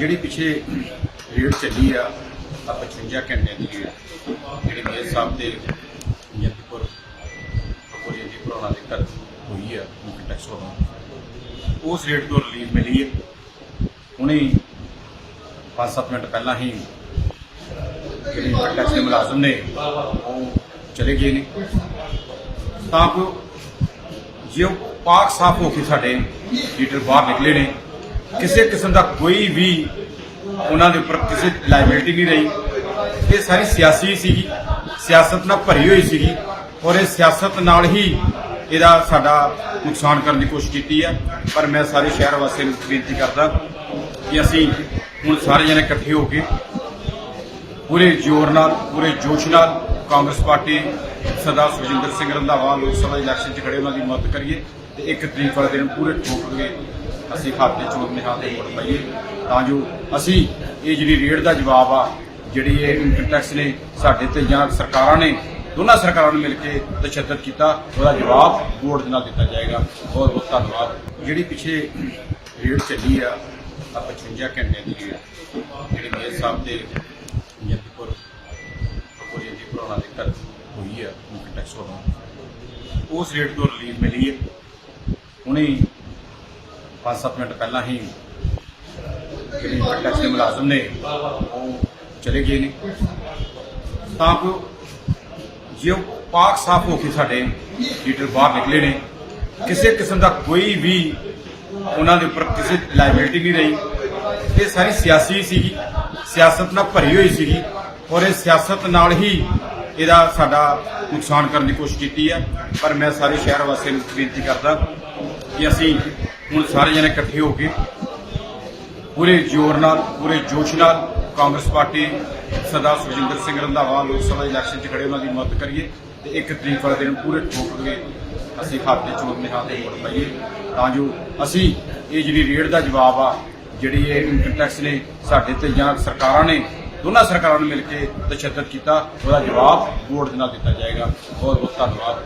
ਜਿਹੜੀ ਪਿੱਛੇ ਰੇਡ ਚੱਲੀ ਆ ਆ 55 ਘੰਟੇ ਦੀ ਰੇਡ, ਜਿਹੜੀ ਮੇਰ ਸਾਹਿਬ ਦੇ ਜੰਤਪੁਰ ਕੋਰੀਆ ਦੀ ਭਰਾਉਣਾ ਦੇ ਘਰ ਹੋਈ ਆ, ਮੁੱਖ ਟੈਕਸ ਹੋਣਾ ਉਸ ਰੇਡ ਤੋਂ ਰਿਲੀਫ ਮਿਲੀ ਹੈ ਹੁਣੇ 5-7 ਮਿੰਟ ਪਹਿਲਾਂ ਹੀ ਜਿਹੜੇ ਟੈਕਸ ਦੇ ਮੁਲਾਜ਼ਮ ਨੇ, ਉਹ ਚਲੇ ਗਏ ਨੇ। ਤਾਂ ਕਿ ਜੇ ਉਹ ਪਾਕ ਸਾਫ਼ ਹੋ ਕੇ ਸਾਡੇ ਲੀਡਰ ਬਾਹਰ ਨਿਕਲੇ ਨੇ ਕਿਸੇ ਕਿਸਮ ਦਾ ਕੋਈ ਵੀ ਉਹਨਾਂ ਦੇ ਉੱਪਰ ਕਿਸੇ ਲਾਇਬਿਲਟੀ ਨਹੀਂ ਰਹੀ। ਇਹ ਸਾਰੀ ਸਿਆਸੀ ਸੀਗੀ, ਸਿਆਸਤ ਨਾਲ ਭਰੀ ਹੋਈ ਸੀਗੀ ਔਰ ਇਹ ਸਿਆਸਤ ਨਾਲ ਹੀ ਇਹਦਾ ਸਾਡਾ ਨੁਕਸਾਨ ਕਰਨ ਦੀ ਕੋਸ਼ਿਸ਼ ਕੀਤੀ ਹੈ। ਪਰ ਮੈਂ ਸਾਰੇ ਸ਼ਹਿਰ ਵਾਸੀਆਂ ਨੂੰ ਬੇਨਤੀ ਕਰਦਾ ਕਿ ਅਸੀਂ ਹੁਣ ਸਾਰੇ ਜਣੇ ਇਕੱਠੇ ਹੋ ਕੇ ਪੂਰੇ ਜ਼ੋਰ ਨਾਲ, ਪੂਰੇ ਜੋਸ਼ ਨਾਲ ਕਾਂਗਰਸ ਪਾਰਟੀ ਸਰਦਾਰ ਸੁਖਜਿੰਦਰ ਸਿੰਘ ਰੰਧਾਵਾ ਲੋਕ ਸਭਾ ਇਲੈਕਸ਼ਨ 'ਚ ਖੜੇ, ਉਹਨਾਂ ਦੀ ਮਦਦ ਕਰੀਏ ਤੇ ਇੱਕ ਤਰੀਕ ਵਾਲੇ ਦਿਨ ਪੂਰੇ ਠੋਕ ਕੇ ਅਸੀਂ ਹੱਥ ਚੋਣ ਨਿਹਾਲ ਦੇ ਵੋਟ ਪਾਈਏ। ਤਾਂ ਜੋ ਅਸੀਂ ਇਹ ਜਿਹੜੀ ਰੇਡ ਦਾ ਜਵਾਬ ਆ, ਜਿਹੜੀ ਇਹ ਇਨਕਮ ਟੈਕਸ ਨੇ ਸਾਡੇ ਤੇ ਜਾਂ ਸਰਕਾਰਾਂ ਨੇ, ਦੋਨਾਂ ਸਰਕਾਰਾਂ ਨੇ ਮਿਲ ਕੇ ਤਸ਼ੱਦਦ ਕੀਤਾ, ਉਹਦਾ ਜਵਾਬ ਵੋਟ ਦੇ ਨਾਲ ਦਿੱਤਾ ਜਾਏਗਾ। ਬਹੁਤ ਬਹੁਤ ਧੰਨਵਾਦ। ਜਿਹੜੀ ਪਿੱਛੇ ਰੇਡ ਚੱਲੀ ਆ ਆ 55 ਘੰਟੇ ਦੀ ਰੇਡ, ਜਿਹੜੇ ਮੇਅਰ ਸਾਹਿਬ ਦੇ ਕੋਰੀਆ ਦੇ ਘਰ ਹੋਈ ਆ ਮੁੱਖ ਟੈਕਸ ਹੋਣਾ ਉਸ ਰੇਟ ਤੋਂ ਰਿਲੀਫ ਮਿਲੀ ਹੈ ਹੁਣੇ 5-7 ਮਿੰਟ ਪਹਿਲਾਂ ਹੀ ਜਿਹੜੇ ਇਨਕਮ ਟੈਕਸ ਦੇ ਮੁਲਾਜ਼ਮ ਨੇ, ਉਹ ਚਲੇ ਗਏ ਨੇ। ਤਾਂ ਕਿ ਜੇ ਉਹ ਪਾਕ ਸਾਫ਼ ਹੋ ਕੇ ਸਾਡੇ ਲੀਡਰ ਬਾਹਰ ਨਿਕਲੇ ਨੇ, ਕਿਸੇ ਕਿਸਮ ਦਾ ਕੋਈ ਵੀ ਉਹਨਾਂ ਦੇ ਉੱਪਰ ਕਿਸੇ ਲਾਇਬਿਲਟੀ ਨਹੀਂ ਰਹੀ। ਇਹ ਸਾਰੀ ਸਿਆਸੀ ਸੀਗੀ, ਸਿਆਸਤ ਨਾਲ ਭਰੀ ਹੋਈ ਸੀਗੀ ਔਰ ਇਹ ਸਿਆਸਤ ਨਾਲ ਹੀ ਇਹਦਾ ਸਾਡਾ ਨੁਕਸਾਨ ਕਰਨ ਦੀ ਕੋਸ਼ਿਸ਼ ਕੀਤੀ ਹੈ ਪਰ ਮੈਂ ਸਾਰੇ ਸ਼ਹਿਰ ਵਾਸੀਆਂ ਨੂੰ ਬੇਨਤੀ ਕਰਦਾ ਕਿ ਅਸੀਂ ਹੁਣ ਸਾਰੇ ਜਣੇ ਇਕੱਠੇ ਹੋ ਕੇ ਪੂਰੇ ਜ਼ੋਰ ਨਾਲ, ਪੂਰੇ ਜੋਸ਼ ਨਾਲ ਕਾਂਗਰਸ ਪਾਰਟੀ ਸਰਦਾਰ ਸੁਖਜਿੰਦਰ ਸਿੰਘ ਰੰਧਾਵਾ ਲੋਕ ਸਭਾ ਇਲੈਕਸ਼ਨ 'ਚ ਖੜੇ, ਉਹਨਾਂ ਦੀ ਮਦਦ ਕਰੀਏ ਤੇ ਇੱਕ ਤਰੀਕ ਵਾਲੇ ਦਿਨ ਪੂਰੇ ਠੋਕ ਕੇ ਅਸੀਂ ਹੱਥ 'ਚੋਂ ਚੋਣ ਨਿਹਾਲ ਦੇ ਵੋਟ ਪਾਈਏ। ਤਾਂ ਜੋ ਅਸੀਂ ਇਹ ਜਿਹੜੀ ਰੇਡ ਦਾ ਜਵਾਬ ਆ, ਜਿਹੜੀ ਇਹ ਇਨਕਮ ਟੈਕਸ ਨੇ ਸਾਡੇ ਤੇ ਜਾਂ ਸਰਕਾਰਾਂ ਨੇ ਦੋਨਾਂ ਸਰਕਾਰਾਂ ਨੂੰ ਮਿਲ ਕੇ ਤਸ਼ੱਦਦ ਕੀਤਾ, ਉਹਦਾ ਜਵਾਬ ਵੋਟ ਦੇ ਨਾਲ ਦਿੱਤਾ ਜਾਏਗਾ। ਬਹੁਤ ਬਹੁਤ ਧੰਨਵਾਦ।